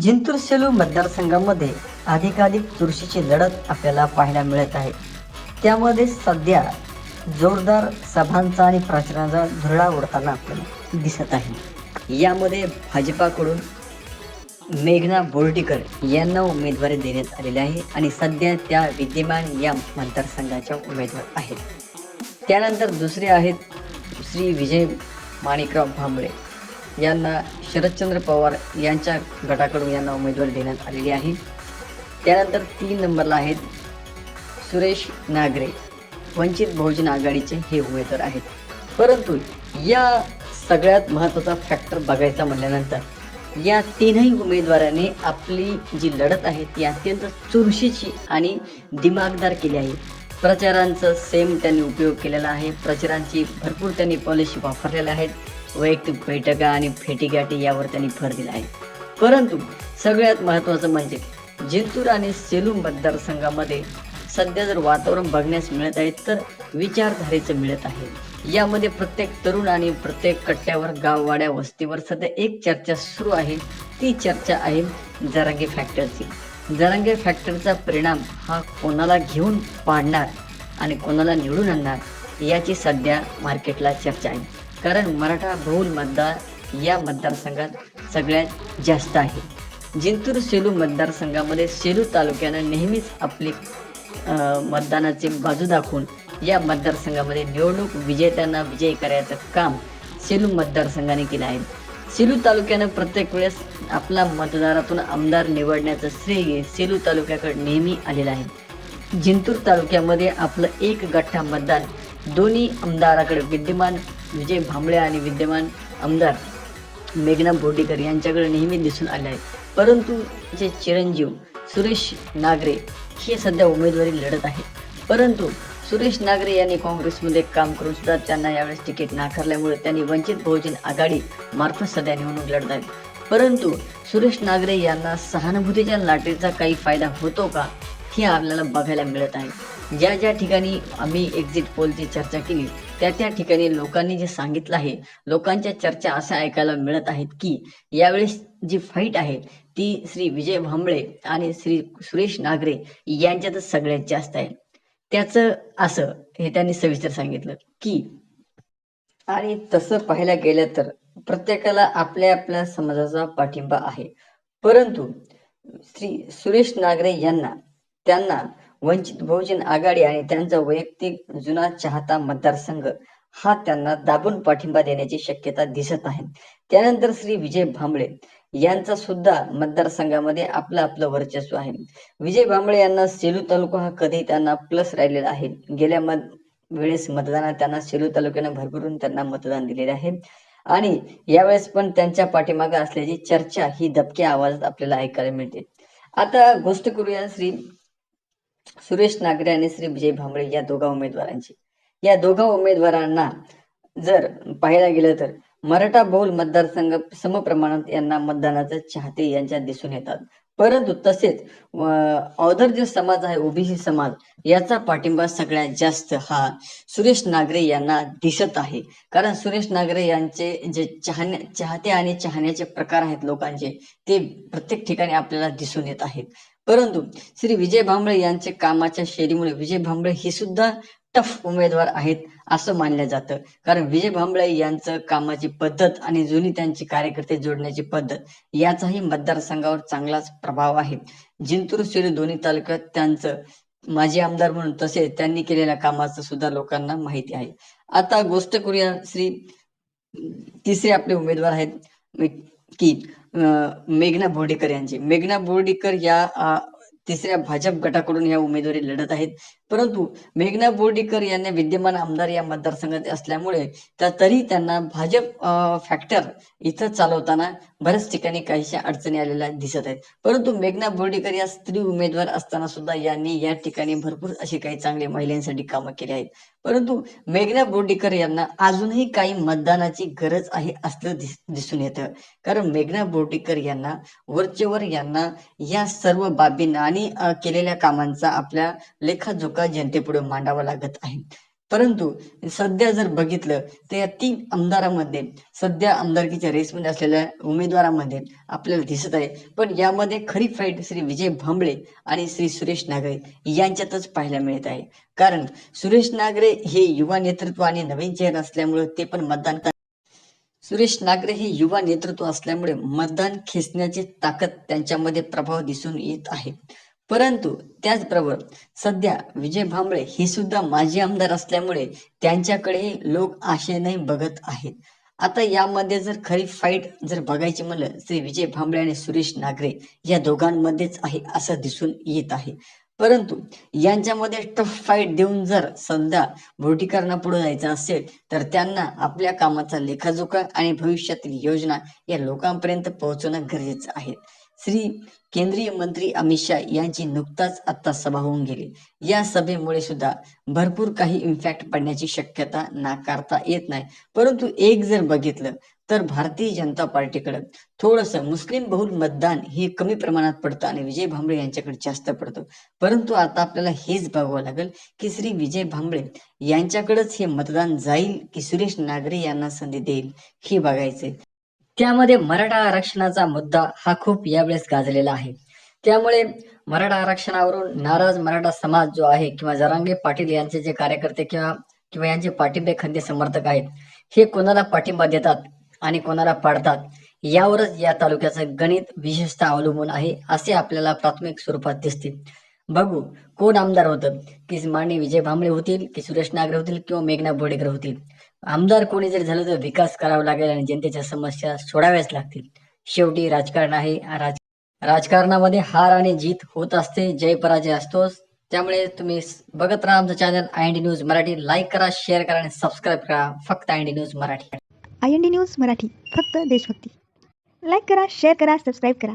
जिंतूर सेलू मतदारसंघामध्ये अधिकाधिक चुरशीची लढत आपल्याला पाहायला मिळत आहे. त्यामध्ये सध्या जोरदार सभांचा आणि प्रचाराचा धुरळा उडताना आपल्याला दिसत आहे. यामध्ये भाजपाकडून मेघना बोर्डीकर यांना उमेदवारी देण्यात आलेली आहे आणि सध्या त्या विद्यमान या मतदारसंघाच्या उमेदवार आहेत. त्यानंतर दुसरे आहेत श्री विजय माणिकराव भांबळे. यांना शरदचंद्र पवार यांच्या गटाकडून यांना उमेदवारी देण्यात आलेली आहे. त्यानंतर तीन नंबरला आहेत सुरेश नागरे. वंचित बहुजन आघाडीचे हे उमेदवार आहेत. परंतु या सगळ्यात महत्त्वाचा फॅक्टर बघायचा म्हटल्यानंतर या तीनही उमेदवारांनी आपली जी लढत आहे ती अत्यंत चुरशीची आणि दिमागदार केली आहे. प्रचारांचं सेम त्यांनी उपयोग केलेला आहे. प्रचारांची भरपूर त्यांनी पॉलिसी वापरलेल्या आहेत. वैयक्तिक बैठका आणि फेटीगाठी यावर त्यांनी भर दिला आहे. परंतु सगळ्यात महत्त्वाचं म्हणजे जिंतूर आणि सेलू मतदारसंघामध्ये सध्या जर वातावरण बघण्यास मिळत आहे तर विचारधारेचं मिळत आहे. यामध्ये प्रत्येक तरुण आणि प्रत्येक कट्ट्यावर गाववाड्या वस्तीवर सध्या एक चर्चा सुरू आहे. ती चर्चा आहे जरांगे फॅक्टरची. जरांगे फॅक्टरचा परिणाम हा कोणाला घेऊन पाडणार आणि कोणाला निवडून आणणार याची सध्या मार्केटला चर्चा आहे. कारण मराठा बहुल मतदार या मतदारसंघात सगळ्यात जास्त आहे. जिंतूर सेलू मतदारसंघामध्ये सेलू तालुक्यानं नेहमीच आपली मतदानाचे मतदानाची बाजू दाखवून या मतदारसंघामध्ये निवडणूक विजेत्यांना विजयी करायचं काम सेलू मतदारसंघाने केलं आहे. सेलू तालुक्यानं प्रत्येक वेळेस आपला मतदारातून आमदार निवडण्याचं श्रेय सेलू तालुक्याकडे नेहमी आलेलं आहे. जिंतूर तालुक्यामध्ये आपलं एक गठ्ठा मतदान दोन्ही आमदाराकडे विद्यमान विजय भांबळे आणि विद्यमान आमदार मेघना बोर्डीकर यांच्याकडे नेहमी दिसून आले आहे परंतु जे चिरंजीव सुरेश नागरे हे सध्या उमेदवारी लढत आहेत. परंतु सुरेश नागरे यांनी काँग्रेसमध्ये काम करून सुद्धा त्यांना यावेळेस तिकीट नाकारल्यामुळे त्यांनी वंचित बहुजन आघाडी मार्फत सध्या निवडणूक लढत आहेत परंतु सुरेश नागरे यांना सहानुभूतीच्या लाटेचा काही फायदा होतो का हे आपल्याला बघायला मिळत आहे. ज्या ज्या ठिकाणी आम्ही एक्झिट पोलची चर्चा केली त्या त्या ठिकाणी लोकांनी जे सांगितलं आहे लोकांच्या चर्चा अशा ऐकायला मिळत आहेत की यावेळेस जी फाईट आहे ती श्री विजय भांबळे आणि श्री सुरेश नागरे यांच्यातच सगळ्यात जास्त आहे. त्याचं असं हे त्यांनी सविस्तर सांगितलं की आणि तसं पाहायला गेलं तर प्रत्येकाला आपल्या आपल्या समाजाचा पाठिंबा आहे. परंतु श्री सुरेश नागरे यांना त्यांना वंचित बहुजन आघाडी आणि त्यांचा वैयक्तिक जुना चाहता मतदारसंघ हा त्यांना दाबून पाठिंबा देण्याची शक्यता दिसत आहे. त्यानंतर श्री विजय भांबळे यांचा सुद्धा मतदारसंघामध्ये आपलं आपलं वर्चस्व आहे. विजय भांबळे यांना सेलू तालुका हा कधी त्यांना प्लस राहिलेला आहे. गेल्या मत वेळेस मतदानात त्यांना सेलू तालुक्यानं भरभरून त्यांना मतदान दिलेले आहे. आणि यावेळेस पण त्यांच्या पाठीमागे असल्याची चर्चा ही दबक्या आवाजात आपल्याला ऐकायला मिळते. आता गोष्ट करूया श्री सुरेश नागरे आणि श्री विजय भांबळे या दोघा उमेदवारांची. या दोघा उमेदवारांना जर पाहायला गेलं तर मराठा बहुल मतदारसंघ समप्रमाणात यांना मतदानाचे चाहते यांच्या दिसून येतात. परंतु तसेच अवधर जो समाज आहे ओबीसी समाज याचा पाठिंबा सगळ्यात जास्त हा सुरेश नागरे यांना दिसत आहे. कारण सुरेश नागरे यांचे जे चाहण्या चाहते आणि चाहण्याचे प्रकार आहेत लोकांचे ते प्रत्येक ठिकाणी आपल्याला दिसून येत आहेत. परंतु श्री विजय भांबळे यांचे कामाच्या शैलीमुळे विजय भांबळे हे सुद्धा टफ उमेदवार आहेत असं मानलं जातं. कारण विजय भांबळे यांचं कामाची पद्धत आणि जुनी त्यांची कार्यकर्ते जोडण्याची पद्धत याचाही मतदारसंघावर चांगलाच प्रभाव आहे. जिंतूर शिरी दोन्ही तालुक्यात त्यांचं माजी आमदार म्हणून तसेच त्यांनी केलेल्या कामाचं सुद्धा लोकांना माहिती आहे. आता गोष्ट करूया श्री तिसरे आपले उमेदवार आहेत की मेघना बोर्डीकर यांची. मेघना बोर्डीकर या तिसऱ्या भाजप गटाकडून या उमेदवारी लढत आहेत. परंतु मेघना बोर्डीकर यांना विद्यमान आमदार या मतदारसंघात असल्यामुळे त्या तरी त्यांना भाजप फॅक्टर इथं चालवताना बऱ्याच ठिकाणी काहीशा अडचणी आलेल्या दिसत आहेत. परंतु मेघना बोर्डीकर या स्त्री उमेदवार असताना सुद्धा यांनी या ठिकाणी भरपूर अशी काही चांगली महिलांसाठी कामं केली आहेत. परंतु मेघना बोर्डीकर यांना अजूनही काही मतदानाची गरज आहे असलं दिस दिसून येतं. कारण मेघना बोर्डीकर यांना वरचेवर यांना या सर्व बाबींना आणि केलेल्या कामांचा आपल्या लेखाजोखा जनतेपुढे मांडावा लागत आहे. परंतु सध्या जर बघितलं तर या तीन आमदारामध्ये सध्या आमदारकीच्या रेसमध्ये असलेल्या उमेदवारामध्ये आपल्याला दिसत आहे. पण यामध्ये खरी फाईट श्री विजय भांबळे आणि श्री सुरेश नागरे यांच्यातच पाहायला मिळत आहे. कारण सुरेश नागरे हे युवा नेतृत्व आणि नवीन चेहरा असल्यामुळे ते पण मतदान सुरेश नागरे हे युवा नेतृत्व असल्यामुळे मतदान खेचण्याची ताकद त्यांच्यामध्ये प्रभाव दिसून येत आहे. परंतु त्याचबरोबर सध्या विजय भांबळे हे सुद्धा माजी आमदार असल्यामुळे त्यांच्याकडे लोक आशेने बघत आहेत. आता यामध्ये जर खरी फाईट जर बघायची म्हणलं श्री विजय भांबळे आणि सुरेश नागरे या दोघांमध्येच आहे असं दिसून येत आहे. परंतु यांच्यामध्ये टफ फाईट देऊन जर सध्या भोटीकरणा पुढे जायचं असेल तर त्यांना आपल्या कामाचा लेखाजोखा आणि भविष्यातील योजना या लोकांपर्यंत पोहोचवणं गरजेचं आहे. श्री केंद्रीय मंत्री अमित शहा यांची नुकताच आता सभा होऊन गेली. या सभेमुळे सुद्धा भरपूर काही इम्पॅक्ट पडण्याची शक्यता नाकारता येत नाही. परंतु एक जर बघितलं तर भारतीय जनता पार्टीकडे थोडस मुस्लिम बहुल मतदान हे कमी प्रमाणात पडतं आणि विजय भांबळे यांच्याकडे जास्त पडतं. परंतु आता आपल्याला हेच बघावं लागेल की श्री विजय भांबळे यांच्याकडेच हे मतदान जाईल की सुरेश नागरे यांना संधी देईल हे बघायचे त्यामध्ये मराठा आरक्षणाचा मुद्दा हा खूप यावेळेस गाजलेला आहे. त्यामुळे मराठा आरक्षणावरून नाराज मराठा समाज जो आहे किंवा जरांगे पाटील यांचे जे कार्यकर्ते किंवा किंवा यांचे पाठिंबे खंदे समर्थक आहेत हे कोणाला पाठिंबा देतात आणि कोणाला पाडतात यावरच या तालुक्याचं गणित विशेषतः अवलंबून आहे असे आपल्याला प्राथमिक स्वरूपात दिसते बघू कोण आमदार होतं? की माननीय विजय भांबळे होतील की सुरेश नागरे होतील किंवा मेघना बोडेकर होतील? आमदार कोणी जरी झालं तर विकास करावा लागेल आणि जनतेच्या समस्या सोडाव्याच लागतील. शेवटी राजकारण आहे. राज राजकारणामध्ये हार आणि जीत होत असते जय पराजय असतोच. त्यामुळे तुम्ही बघत राहा आमचं channel I N D news Marathi. Like करा शेअर करा आणि सबस्क्राईब करा. फक्त I N D news Marathi. I N D news Marathi. फक्त देशभक्ती. लाईक करा शेअर करा सबस्क्राईब करा.